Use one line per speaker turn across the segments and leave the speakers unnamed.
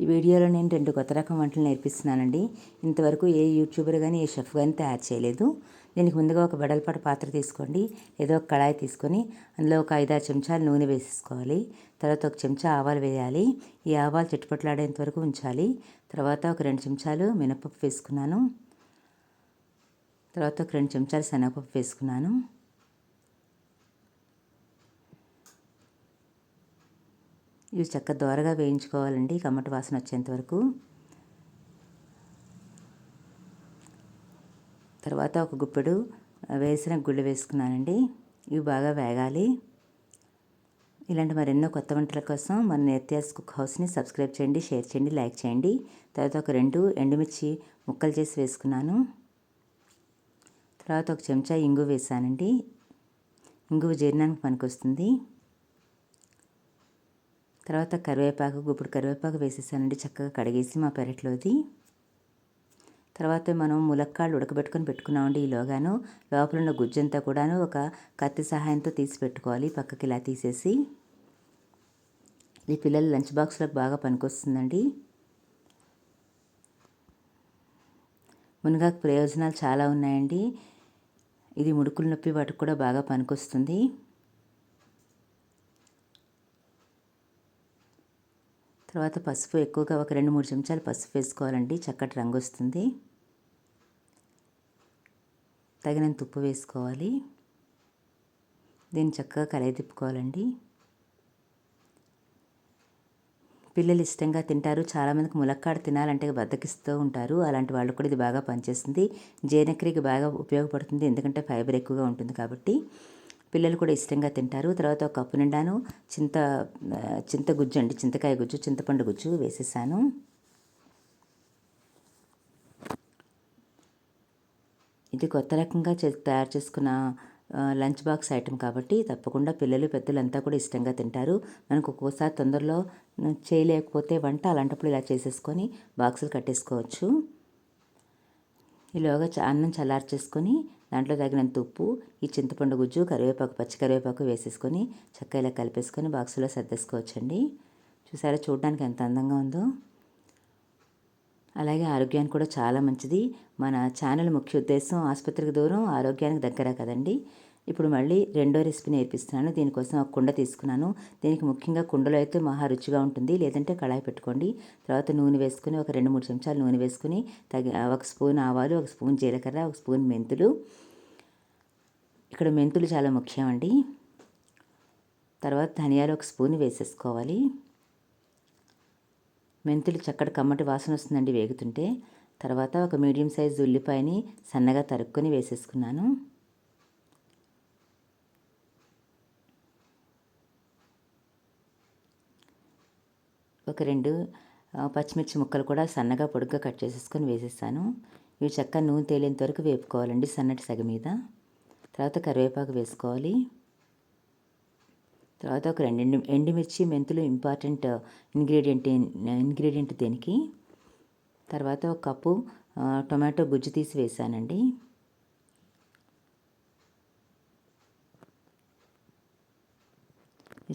ఈ వీడియోలో నేను రెండు కొత్త రకం వంటలు నేర్పిస్తున్నానండి. ఇంతవరకు ఏ యూట్యూబర్ కానీ ఏ షెఫ్ కానీ తయారు చేయలేదు. దీనికి ముందుగా ఒక బెడల్పాటు పాత్ర తీసుకోండి. ఏదో ఒక కళాయి తీసుకొని అందులో ఒక ఐదారు చెంచాలు నూనె వేసేసుకోవాలి. తర్వాత ఒక చెంచా ఆవాలు వేయాలి. ఈ ఆవాలు చిట్టుపట్లాడేంత వరకు ఉంచాలి. తర్వాత ఒక రెండు చెంచాలు మినపప్పు వేసుకున్నాను. తర్వాత ఒక రెండు చెంచాలు శనగపప్పు వేసుకున్నాను. ఇవి చక్క దోరగా వేయించుకోవాలండి. కమ్మటి వాసన వచ్చేంత వరకు. తర్వాత ఒక గుప్పెడు వేసిన గుళ్ళు వేసుకున్నానండి. ఇవి బాగా వేగాలి. ఇలాంటి మరెన్నో కొత్త వంటల కోసం మన నేత్యాస్ కుక్ హౌస్ని సబ్స్క్రైబ్ చేయండి షేర్ చేయండి లైక్ చేయండి. తర్వాత ఒక రెండు ఎండుమిర్చి ముక్కలు చేసి వేసుకున్నాను. తర్వాత ఒక చెంచా ఇంగు వేసానండి. ఇంగువ జీర్ణానికి పనికొస్తుంది. తర్వాత కరివేపాకు గుప్పుడు కరివేపాకు వేసేసానండి. చక్కగా కడిగేసి మా పెరట్లోది. తర్వాత మనం ములక్కాళ్ళు ఉడకబెట్టుకొని పెట్టుకున్నామండి ఈలోగాను. లోపల ఉన్న గుజ్జంతా కూడాను ఒక కత్తి సహాయంతో తీసి పెట్టుకోవాలి. పక్కకి ఇలా తీసేసి. ఈ పిల్లల లంచ్ బాక్స్లకు బాగా పనికొస్తుందండి. మునగాకు ప్రయోజనాలు చాలా ఉన్నాయండి. ఇది ముడుకులు నొప్పి వాటికి కూడా బాగా పనికొస్తుంది. తర్వాత పసుపు ఎక్కువగా ఒక రెండు మూడు చెంచాలు పసుపు వేసుకోవాలండి. చక్కటి రంగు వస్తుంది. తగినంత ఉప్పు వేసుకోవాలి. దీన్ని చక్కగా కలయి తిప్పుకోవాలండి. పిల్లలు ఇష్టంగా తింటారు. చాలామందికి ములక్కాడ తినాలంటే బద్దకిస్తూ ఉంటారు. అలాంటి వాళ్ళు కూడా ఇది బాగా పనిచేస్తుంది. జీర్ణక్రియకి బాగా ఉపయోగపడుతుంది. ఎందుకంటే ఫైబర్ ఎక్కువగా ఉంటుంది కాబట్టి. పిల్లలు కూడా ఇష్టంగా తింటారు. తర్వాత ఒక కప్పు నిండాను. చింత చింత గుజ్జు అండి. చింతకాయ గుజ్జు చింతపండు గుజ్జు వేసేసాను. ఇది కొత్త రకంగా తయారు చేసుకున్న లంచ్ బాక్స్ ఐటెం కాబట్టి తప్పకుండా పిల్లలు పెద్దలు అంతా కూడా ఇష్టంగా తింటారు. మనకు ఒక్కోసారి తొందరలో చేయలేకపోతే వంట అలాంటప్పుడు ఇలా చేసేసుకొని బాక్సులు కట్టేసుకోవచ్చు. ఈలోగా అన్నం చల్లార్చేసుకొని దాంట్లో తగినంత ఉప్పు ఈ చింతపండు గుజ్జు కరివేపాకు పచ్చి కరివేపాకు వేసేసుకొని చక్క ఇలా కలిపేసుకొని బాక్సులో సర్దేసుకోవచ్చండి. చూసారా చూడడానికి ఎంత అందంగా ఉందో? అలాగే ఆరోగ్యానికి కూడా చాలా మంచిది. మన ఛానల్ ముఖ్య ఉద్దేశం ఆసుపత్రికి దూరం ఆరోగ్యానికి దగ్గర కదండి. ఇప్పుడు మళ్ళీ రెండో రెసిపీ నేర్పిస్తున్నాను. దీనికోసం ఒక కుండ తీసుకున్నాను. దీనికి ముఖ్యంగా కుండలో అయితే మహా రుచిగా ఉంటుంది. లేదంటే కళాయి పెట్టుకోండి. తర్వాత నూనె వేసుకుని ఒక రెండు మూడు చెంచాలు నూనె వేసుకుని తగి ఒక స్పూన్ ఆవాలు ఒక స్పూన్ జీలకర్ర ఒక స్పూన్ మెంతులు. ఇక్కడ మెంతులు చాలా ముఖ్యం అండి తర్వాత ధనియాలు ఒక స్పూన్ వేసేసుకోవాలి. మెంతులు చక్కటి కమ్మటి వాసన వస్తుందండి వేగుతుంటే. తర్వాత ఒక మీడియం సైజు ఉల్లిపాయని సన్నగా తరుక్కొని వేసేసుకున్నాను. ఒక రెండు పచ్చిమిర్చి ముక్కలు కూడా సన్నగా పొడుగ్గా కట్ చేసేసుకొని వేసేసాను ఇవి చక్కగా నూనె తేలేంత వరకు వేపుకోవాలండి సన్నటి సగ మీద. తర్వాత కరివేపాకు వేసుకోవాలి. తర్వాత ఒక రెండు ఎండుమిర్చి మెంతులు ఇంపార్టెంట్ ఇంగ్రీడియంట్ ఇంగ్రీడియంట్ దీనికి. తర్వాత ఒక కప్పు టొమాటో గుజ్జు తీసి వేసానండి.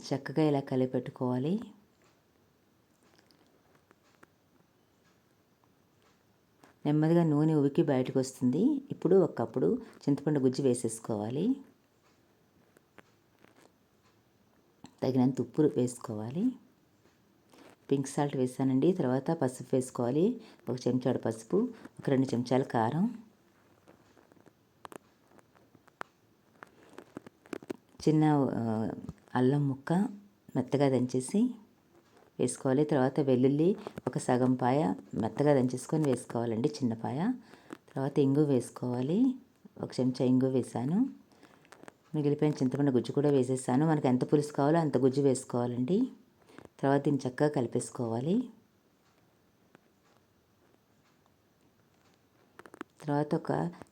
చక్కగా ఇలా కలిపెట్టుకోవాలి. నెమ్మదిగా నూనె ఉవికి బయటకు వస్తుంది ఇప్పుడు ఒకప్పుడు చింతపండు గుజ్జు వేసేసుకోవాలి. తగినంత ఉప్పు వేసుకోవాలి. పింక్ సాల్ట్ వేసానండి. తర్వాత పసుపు వేసుకోవాలి. ఒక చెంచాడు పసుపు ఒక రెండు చెంచాల కారం. చిన్న అల్లం ముక్క మెత్తగా దంచేసి వేసుకోవాలి. తర్వాత వెల్లుల్లి ఒక సగం పాయ మెత్తగా దంచేసుకొని వేసుకోవాలండి చిన్నపాయ తర్వాత ఇంగు వేసుకోవాలి. ఒక చెంచా ఇంగు వేసాను. మిగిలిపోయిన చింతపండు గుజ్జు కూడా వేసేసాను. మనకి ఎంత పులుసు కావాలో అంత గుజ్జు వేసుకోవాలండి. తర్వాత దీన్ని చక్కగా కలిపేసుకోవాలి. తర్వాత ఒక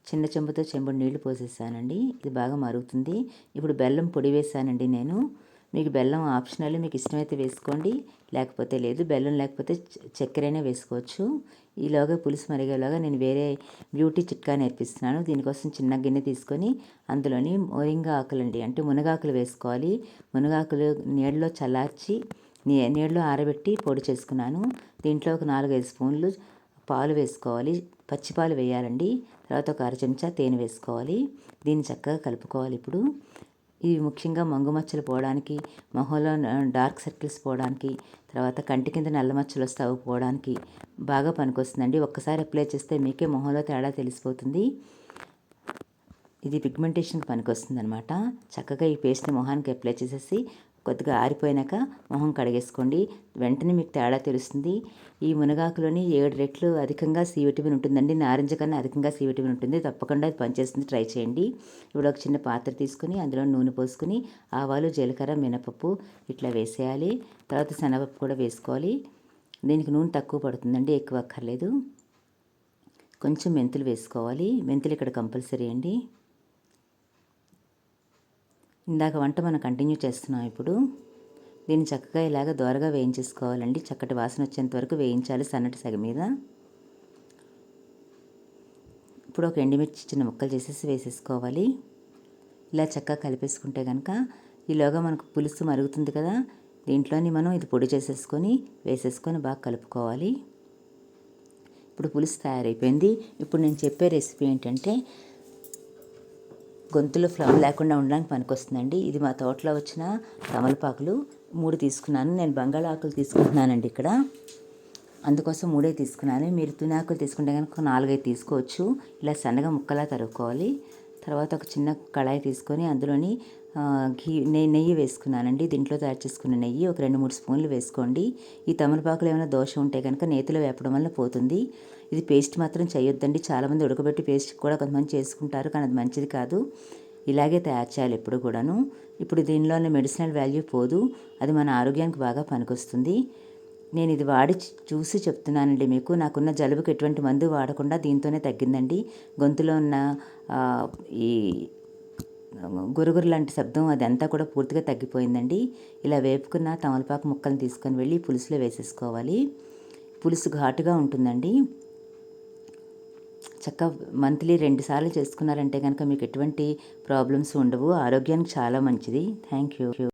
చిన్న చెంబుతో చెంబు నీళ్ళు పోసేసానండి. ఇది బాగా మరుగుతుంది. ఇప్పుడు బెల్లం పొడి వేసానండి నేను. మీకు బెల్లం ఆప్షనల్ మీకు ఇష్టమైతే వేసుకోండి. లేకపోతే లేదు బెల్లం లేకపోతే చక్కెరైనా వేసుకోవచ్చు. ఈలోగా పులుసు మరిగేలాగా నేను వేరే బ్యూటీ చిట్కా నేర్పిస్తున్నాను. దీనికోసం చిన్న గిన్నె తీసుకొని అందులోని మోరింగా ఆకులండి అంటే మునగాకులు వేసుకోవాలి. మునగాకులు నీళ్ళలో చల్లార్చి నీ నీళ్ళు ఆరబెట్టి పొడి చేసుకున్నాను. దీంట్లో ఒక నాలుగైదు స్పూన్లు పాలు వేసుకోవాలి. పచ్చిపాలు వేయాలండి. తర్వాత ఒక అర చెంచా తేనె వేసుకోవాలి. దీన్ని చక్కగా కలుపుకోవాలి ఇప్పుడు. ఇవి ముఖ్యంగా మంగు మచ్చలు పోవడానికి మొహంలో డార్క్ సర్కిల్స్ పోవడానికి తర్వాత కంటి కింద నల్ల మచ్చలు వస్తే పోవడానికి బాగా పనికొస్తుందండి. ఒక్కసారి అప్లై చేస్తే మీకే మొహంలో తేడా తెలిసిపోతుంది. ఇది పిగ్మెంటేషన్కి పనికొస్తుంది అనమాట చక్కగా ఈ పేస్ట్ని మొహానికి అప్లై చేసేసి కొద్దిగా ఆరిపోయినాక మొహం కడిగేసుకోండి. వెంటనే మీకు తేడా తెలుస్తుంది. ఈ మునగాకులోని ఏడు రెట్లు అధికంగా సి విటమిన్ ఉంటుందండి. నారింజ కన్నా అధికంగా సి విటమిన్ ఉంటుంది. తప్పకుండా అది పనిచేస్తుంది. ట్రై చేయండి. ఇప్పుడు ఒక చిన్న పాత్ర తీసుకుని అందులో నూనె పోసుకుని ఆవాలు జీలకర్ర మినపప్పు ఇట్లా వేసేయాలి. తర్వాత శనగపప్పు కూడా వేసుకోవాలి. దీనికి నూనె తక్కువ పడుతుందండి. ఎక్కువ అక్కర్లేదు. కొంచెం మెంతులు వేసుకోవాలి. మెంతులు ఇక్కడ కంపల్సరీ అండి. ఇందాక వంట మనం కంటిన్యూ చేస్తున్నాం ఇప్పుడు. దీన్ని చక్కగా ఇలాగ దోరగా వేయించేసుకోవాలండి. చక్కటి వాసన వచ్చేంత వరకు వేయించాలి సన్నటి సగ మీద. ఇప్పుడు ఒక ఎండుమిర్చి చిన్న ముక్కలు చేసేసి వేసేసుకోవాలి. ఇలా చక్కగా కలిపేసుకుంటే కనుక ఈలోగా మనకు పులుసు మరుగుతుంది కదా. దీంట్లోని మనం ఇది పొడి చేసేసుకొని వేసేసుకొని బాగా కలుపుకోవాలి. ఇప్పుడు పులుసు తయారైపోయింది. ఇప్పుడు నేను చెప్పే రెసిపీ ఏంటంటే గొంతులో ఫ్లవర్ లేకుండా ఉండడానికి పనికొస్తుందండి. ఇది మా తోటలో వచ్చిన తమలపాకులు. మూడు తీసుకున్నాను. నేను బంగాళాకులు తీసుకుంటున్నానండి ఇక్కడ. అందుకోసం మూడే తీసుకున్నాను. మీరు తునాకులు తీసుకుంటే కనుక నాలుగైదు తీసుకోవచ్చు. ఇలా సన్నగా ముక్కలా తరుక్కోవాలి. తర్వాత ఒక చిన్న కళాయి తీసుకొని అందులోని ఘీ నెయ్యి నెయ్యి వేసుకున్నానండి. దీంట్లో తయారు చేసుకున్న నెయ్యి ఒక రెండు మూడు స్పూన్లు వేసుకోండి. ఈ తమలపాకులు ఏమైనా దోషం ఉంటే కనుక నేతిలో వేపడం వల్ల పోతుంది. ఇది పేస్ట్ మాత్రం చేయొద్దండి. చాలామంది ఉడకబెట్టి పేస్ట్ కూడా కొంతమంది చేసుకుంటారు కానీ అది మంచిది కాదు. ఇలాగే తయారు చేయాలి ఎప్పుడు కూడాను. ఇప్పుడు దీనిలోనే మెడిసినల్ వాల్యూ పోదు. అది మన ఆరోగ్యానికి బాగా పనికొస్తుంది. నేను ఇది వాడి చూసి చెప్తున్నానండి మీకు. నాకున్న జలుబుకి ఎటువంటి మందు వాడకుండా దీంతోనే తగ్గిందండి. గొంతులో ఉన్న ఈ గురుగురు లాంటి శబ్దం అదంతా కూడా పూర్తిగా తగ్గిపోయిందండి. ఇలా వేపుకున్న తమలపాకు ముక్కలను తీసుకొని వెళ్ళి పులుసులో వేసేసుకోవాలి. పులుసు ఘాటుగా ఉంటుందండి. చక్క మంత్లీ రెండు సార్లు చేసుకున్నారంటే కనుక మీకు ఎటువంటి ప్రాబ్లమ్స్ ఉండవు. ఆరోగ్యానికి చాలా మంచిది. Thank you.